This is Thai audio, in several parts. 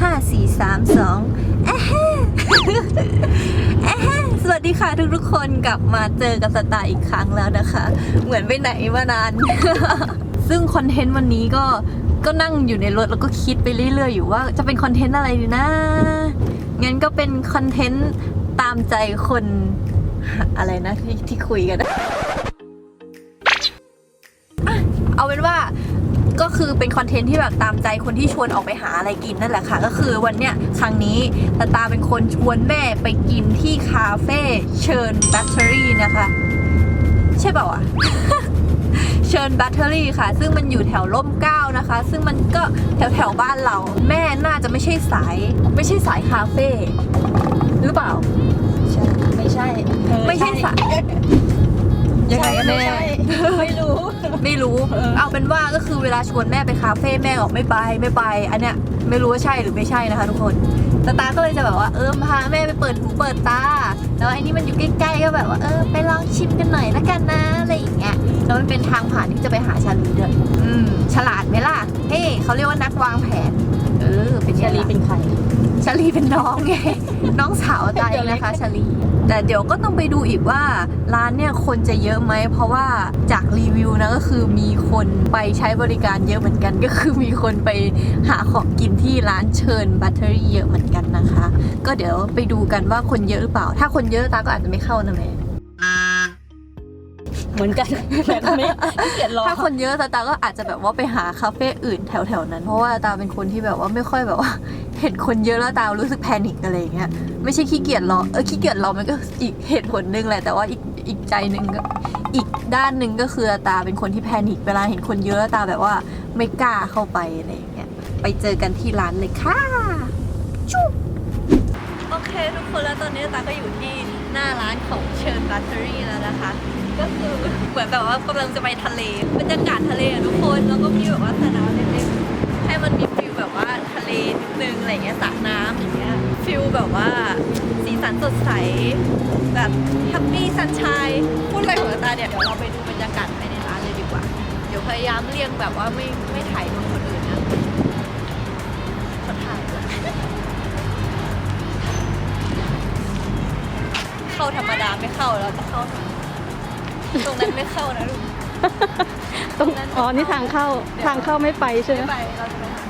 ห้าสี่สามสองเอ๊ะเอ๊ะสวัสดีค่ะทุกทุกๆคนกลับมาเจอกับสตาร์อีกครั้งแล้วนะคะ เหมือนไปไหนมานาน ซึ่งคอนเทนต์วันนี้ก็ก็นั่งอยู่ในรถแล้วก็คิดไปเรื่อยๆ อยู่ว่าจะเป็นคอนเทนต์อะไรดีนะ งั้นก็เป็นคอนเทนต์ตามใจคนอะไรนะที่ที่คุยกัน ก็คือเป็นคอนเทนต์ที่แบบตามใจคนที่ชวนออกไปหาอะไรกินนั่นแหละค่ะ ก็คือวันเนี้ยครั้งนี้ตาตาเป็นคนชวนแม่ไปกินที่คาเฟ่เชิญแบตเตอรี่นะคะ ใช่เปล่าวะเชิญแบตเตอรี่ค่ะ ซึ่งมันอยู่แถวร่มเกล้านะคะ ซึ่งมันก็แถวแถวๆบ้านเรา แม่น่าจะไม่ใช่สาย ไม่ใช่สายคาเฟ่หรือเปล่าใช่ไม่ใช่เออไม่ใช่สายยังไงกันแน่ใช่ไม่รู้ ไม่รู้เออเอาเป็นว่าก็คือเวลาชวนแม่ไปคาเฟ่แม่บอกไม่ไปไม่ไป อันเนี้ยไม่รู้ว่าใช่หรือไม่ใช่นะคะทุกคนตาตาก็เลยจะแบบว่าเออพาแม่ไปเปิดหูเปิดตา แล้วไอ้นี่มันอยู่ใกล้ๆก็แบบว่าเออไปลองชิมกันหน่อยละกันนะอะไรอย่างเงี้ยแล้วมันเป็นทางผ่านที่จะไปหาชาลีด้วยอืมฉลาดไหมล่ะเฮ้เขาเรียกว่านักวางแผน เออเป็นชาไงลีล่ะเป็นใครชาลีเป็นน้องไงน้องสาวตายนะคะชาลี แต่เดี๋ยวก็ต้องไปดูอีกว่าร้านเนี่ยคนจะเยอะไหม เพราะว่าจากรีวิวนะก็คือมีคนไปใช้บริการเยอะเหมือนกัน ก็คือมีคนไปหาของกินที่ร้านเชิญบัตเตอรี่เยอะเหมือนกันนะคะ ก็เดี๋ยวไปดูกันว่าคนเยอะหรือเปล่า ถ้าคนเยอะตาก็อาจจะไม่เข้านะแม่ เหมือนกันแต่ตอนนี้ขี้เกียจรอถ้าคนเยอะตาตาก็อาจจะแบบว่าไปหาคาเฟ่อื่นแถวๆนั้น เพราะว่าตาเป็นคนที่แบบว่าไม่ค่อยแบบว่า เห็นคนเยอะแล้วตารู้สึกแพนิคอะไรอย่างเงี้ยไม่ใช่ขี้เกียจรอเออขี้เกียจรอมันก็อีกเหตุผลหนึ่งแหละแต่ว่าอีกอีกใจหนึ่งก็อีกด้านหนึ่งก็คือตาเป็นคนที่แพนิคเวลาเห็นคนเยอะแล้วตาแบบว่าไม่กล้าเข้าไปอะไรอย่างเงี้ยไปเจอกันที่ร้านเลยค่ะจุ๊บโอเคทุกคนแล้วตอนนี้ตาก็อยู่ที่หน้าร้านของเชิญบัตเตอรี่แล้วนะคะ ก็คือเหมือนแบบว่ากำลังจะไปทะเลบรรยากาศทะเลอะทุกคนแล้วก็มีแบบว่าสระน้ำเล็กๆให้มันมีฟิลแบบว่าทะเลนิดนึงอะไรเงี้ยสระน้ำอย่างเงี้ยฟิลแบบว่าสีสันสดใสแบบแฮปปี้ซันชายพูดอะไรของตาเนี่ยเดี๋ยวเราไปดูบรรยากาศภายในร้านเลยดีกว่า เดี๋ยวพยายามเลี่ยงแบบว่าไม่ไม่ถ่ายเหมือนคนอื่นนะขอถ่ายก่อนเข้าธรรมดาไม่เข้าเราจะเข้า ตรงนั้นไม่เข้านะลูก ตรง อ๋อ นี่ทางเข้า ทางเข้าไม่ไปใช่ไหมไม่ไปเราจะไปหา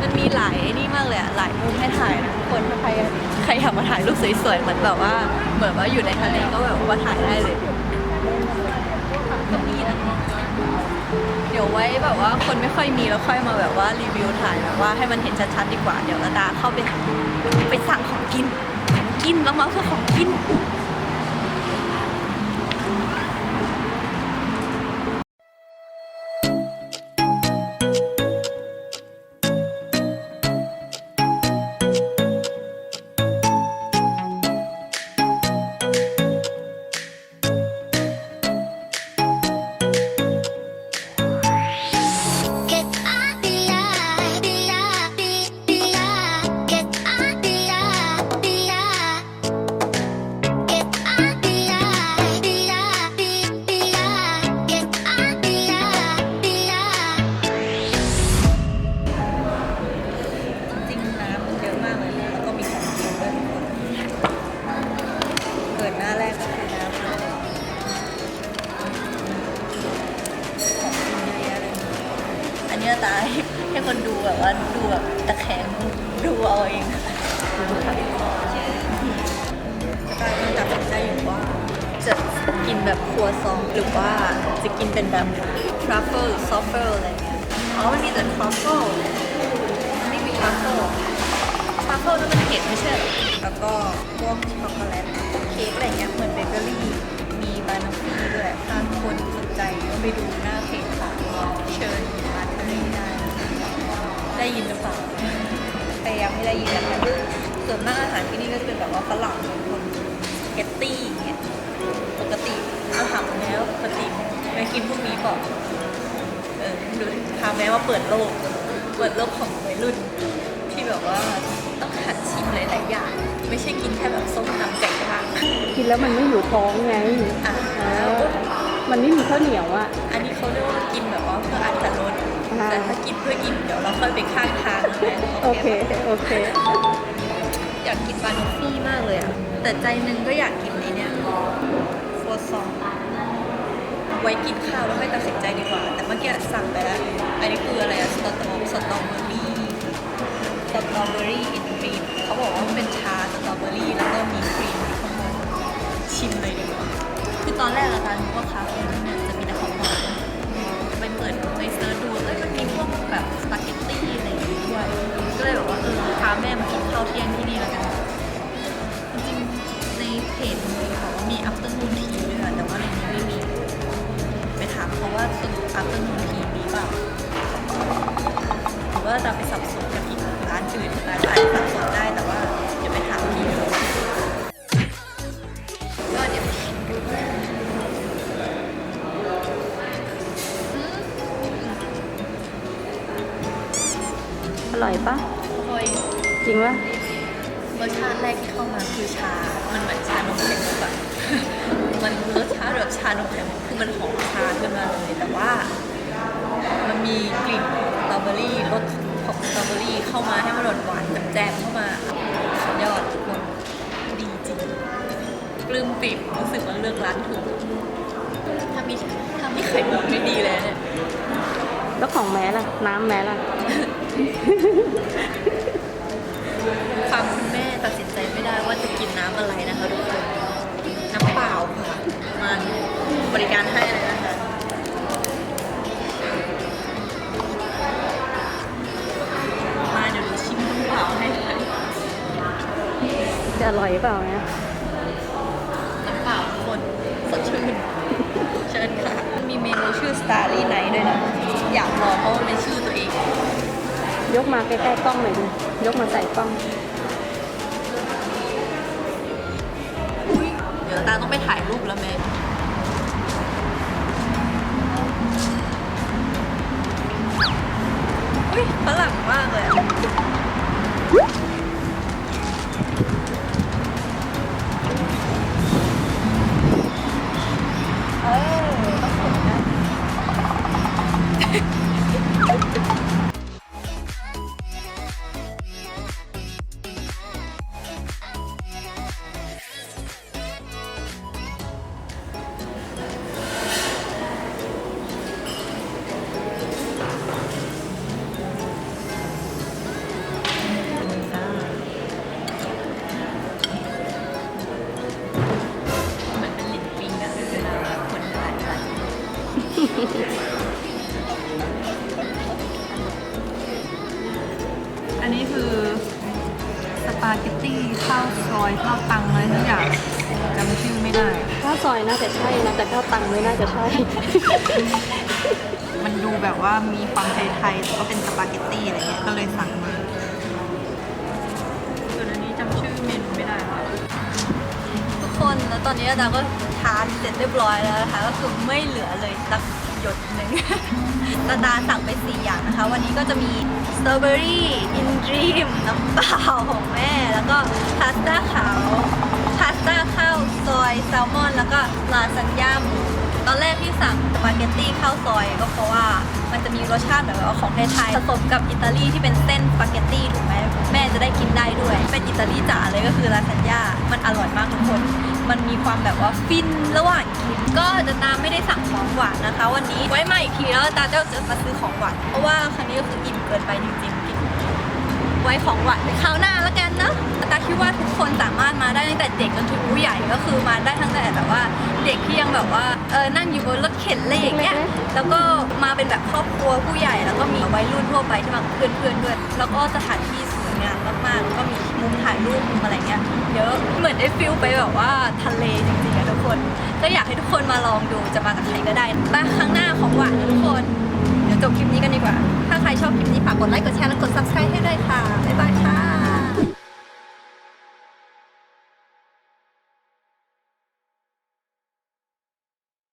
มันมีหลายไอ้นี่มากเลยอะหลายมุมให้ถ่ายนะทุกคนถ้าใครใครอยากมาถ่ายรูปสวยๆ เหมือนแบบว่า เหมือนว่าอยู่ในทะเลก็แบบว่าถ่ายได้เลย ค่อยมีแล้วค่อยมาแบบว่ารีวิวถ่ายแบบว่าให้มันเห็นชัดๆดีกว่าเดี๋ยวระดาเข้าไปหาไปสั่งของกินของกินแล้วมาเพื่อของกิน กินแบบครัวซองหรือว่าจะกินเป็นแบบทรัฟเฟิลซอฟเฟิลอะไรเงี้ยอ๋อมันมีแต่ทรัฟเฟิลไม่มีทรัฟเฟิลทรัฟเฟิลนั่นมันเผ็ดไม่ใช่หรอแล้วก็พวกช็อกโกแลตเค้กอะไรเงี้ยเหมือนเบเกอรี่มีบานาฟี่ด้วยถ้าคนสนใจก็ไปดูหน้าเพจของเชิญมาทะเลได้นะคะได้ยินหรือเปล่าพยายามไม่ได้ยินนะคะส่วนมากอาหารที่นี่ก็จะเป็นแบบว่าฝรั่งคนสเกตตี้ อาหารแล้วปกติไปกินพวกนี้ก่อนเออดูทำแม้ว่าเปิดโลก เปิดโลกของวัยรุ่น ที่แบบว่าต้องหัดชิมหลายๆอย่าง ไม่ใช่กินแค่แบบส้มตำไก่ย่างกินแล้วมันไม่อยู่ท้องไงอะเออมันไม่มีข้าวเหนียวอะ อันนี้เขาเรียกว่ากินแบบว่าเพื่ออัตรสอ่าแต่ถ้ากินเพื่ออิ่มเดี๋ยวเราค่อยไปข้างทางนะโอเค โอเค อยากกินบานอฟฟี่มากเลยอะ แต่ใจหนึงก็อยากกินไอเนี่ย โฟซองไว้กินข้าวแล้วค่อยตัดสินใจดีกว่า แต่เมื่อกี้สั่งไปแล้ว อันนี้คืออะไรอะสตอสตรอเบอรี่สตรอเบอรี่อินครีมเขาบอกว่าเป็นชาสตรอเบอรี่แล้วก็มีครีมข้างบนชิมเลยดีกว่า คือตอนแรกอะตานึกว่าคาเฟ่นั้นเนี่ยจะมีแต่ของหวานไปเปิดไปเซิร์ชดูเอ้ยมันมีพวกแบบสปาเกตตี้อะไรอย่างงี้ด้วย ก็เลยแบบว่าเออพาแม่มากินข้าวเที่ยงที่นี่แล้วกัน จริงในเพจ อกว่ามี afternoon tea ด้วยอะแต่ว่าในนี้ไม่มี ไปถามเขาว่าสรุป afternoon tea มีเปล่าหรือว่าจะไปสับสนกับอีกร้านอื่นแต่อาจจะสับสนได้แต่ว่าเดี๋ยวไปถามพี่เขาก็เดี๋ยวไปดูอร่อยปะโอยจริงปะรสชาติแรกที่เข้ามาคือชา มันเหมือนชานมไข่มุกอะ มันรสชาติแบบชานมไข่มุกคือมันหอมชาขึ้นมาเลยแต่ว่า มันมีกลิ่นสตรอเบอรี่รสของสตรอเบอรี่เข้ามาให้มันหวานๆแจ่มๆเข้ามาสุดยอดทุกคนดีจริงปลื้มปิ่มรู้สึกว่าเลือกร้านถูกถ้ามีถ้ามีไข่มุกไม่ดีเลยเนี่ยแล้วของแม้ล่ะ น้ำแม้ล่ะ ฟังคุณแม่ตัดสินใจไม่ได้ว่าจะกินน้ำอะไรนะคะทุกคน มันบริการให้เลยนะคะมาเดี๋ยวหนูชิมน้ำเปล่าให้ค่ะจะอร่อยเปล่าเนี่ยน้ำเปล่าทุกคนสดชื่นเชิญค่ะ มีเมนูชื่อ Starry Night ด้วยนะ อยากลองเพราะว่ามันเป็นชื่อตัวเอง ยกมาใกล้ๆกล้องหน่อยดิยกมาใส่กล้อง ตาต้องไปถ่ายรูปแล้วแม่อุ้ยฝรั่งมากเลย อยข้าวตังอะไรทุกอย่างจำชื่อไม่ได้ ข้าวซอยน่าจะใช่นะแต่ข้าวตังไม่น่าจะใช่ มันดูแบบว่ามีความไทยๆแล้วก็เป็นสปาเกตตี้อะไรเงี้ยก็เลยสั่งมาส่วนอันนี้จำชื่อเมนูไม่ได้ค่ะทุกคนแล้วตอนนี้อาจารย์ก็ทานเสร็จเรียบร้อยแล้วนะคะก็คือไม่เหลือเลยสัก หยดหนึ่ง ตาตาสั่งไปสี่อย่างนะคะ วันนี้ก็จะมีสตรอเบอรี่อินดรีมน้ำเปล่าของแม่ แล้วก็พาสต้าขาว พาสต้าข้าวซอยแซลมอน แล้วก็ลาซานญ่าหมู ตอนแรกที่สั่งสปาเกตตี้ข้าวซอย ก็เพราะว่ามันจะมีรสชาติแบบว่าของไทยๆผสมกับอิตาลีที่เป็นเส้นสปาเกตตี้ถูกไหมแม่จะได้กินได้ด้วย เป็นอิตาลีจ๋าเลยก็คือลาซานญ่ามันอร่อยมากทุกคน มันมีความแบบว่าฟินระหว่างกิน ก็จะตามไม่ได้สั่งของหวานนะคะ วันนี้ไว้มาอีกทีแล้วตาจะจะมาซื้อของหวานเพราะว่าครั้งนี้ก็คืออิ่มเกินไปจริงๆกินไว้ของหวานไปคราวหน้าแล้วกันนะตาคิดว่าทุกคนสามารถมาได้ตั้งแต่เด็กจนถึงผู้ใหญ่ก็คือมาได้ตั้งแต่แบบว่า เด็กที่ยังแบบว่าเออนั่งอยู่บนรถเข็นอะไรอย่างเงี้ยแล้วก็มาเป็นแบบครอบครัวผู้ใหญ่ แล้วก็มีวัยรุ่นทั่วไปที่มากับเพื่อนๆด้วย แล้วก็สถานที่สวยงามมากๆแล้วก็มีมุมถ่ายรูปมุมอะไรเงี้ยเยอะเหมือนได้ฟิลไปแบบว่าทะเลจริงๆอะทุกคน ก็อยากให้ทุกคนมาลองดูจะมากับใครก็ได้ไปครั้งหน้าของหวานนะทุกคนเดี๋ยวจบคลิปนี้กันดีกว่า ถ้าใครชอบคลิปนี้ฝากกดไลค์กดแชร์และกด subscribe ให้ด้วยค่ะบ๊ายบายค่ะ